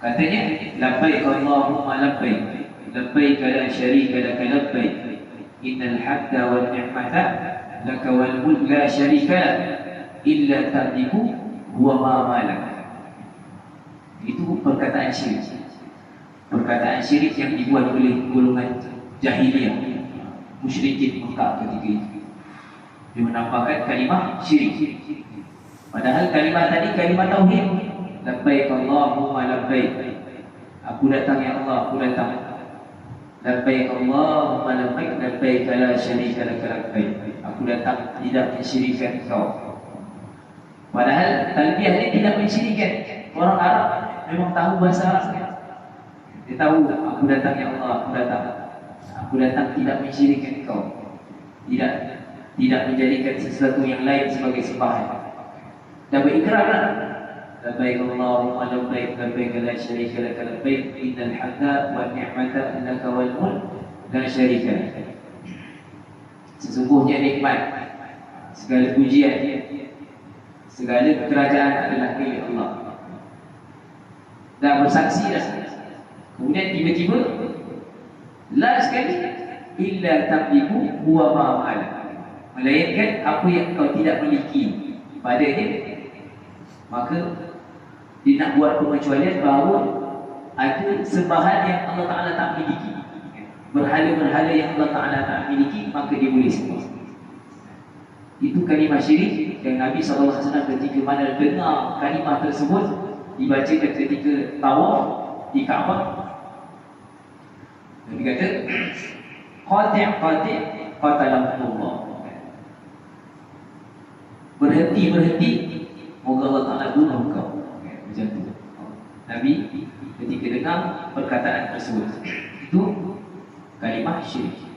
Katanya, labbaik Allahumma labbaik. Labbaik la syarika laka labbaik. Innal hadda wal ni'mata laka wal mulk la syarika lak illa tamliku huwa ma malak. Itu perkataan syirik. Perkataan syirik yang dibuat oleh golongan jahiliyah. Musyrikin Mekah ketika itu. Dia menampakkan kalimah syirik. Padahal kalimah tadi kalimah tauhid. Labbaik Allahumma labbaik. Aku datang ya Allah, aku datang. Labbaik Allahumma labbaik labbaik la syarika laka labbaik. Aku datang tidak mensyirikkan kau. Padahal talbiyah ini tidak mensyirikkan. Orang Arab memang tahu bahasa Arab. Dia tahu aku datang ya Allah, aku datang. Aku datang tidak mensyirikkan kau. Tidak tidak menjadikan sesuatu yang lain sebagai sembahan. Dan berikrarlah لبيك اللهم لبيك لبيك لا شريك لك لبيك إن الحمد والنعمة لك والملك لا شريك لك Sesungguhnya nikmat Segala pujian Segala kerajaan adalah milik Allah Dan bersaksi dah Kemudian tiba-tiba La sekali Illa tabliku huwa ma'amal Melainkan apa yang kau tidak miliki Padanya Maka dia nak buat pengecualian bahawa ada sembahan yang Allah Ta'ala tak miliki. Berhala-berhala yang Allah Ta'ala tak miliki maka dia boleh sembah itu kalimah syirik dan Nabi SAW ketika mana dengar kalimah tersebut dibacakan ketika tawaf di Kaabah. Nabi kata qati' qati' qatalahullah berhenti berhenti moga Allah Ta'ala bunuh kau Nabi ketika dengar perkataan tersebut. Itu kalimah syirik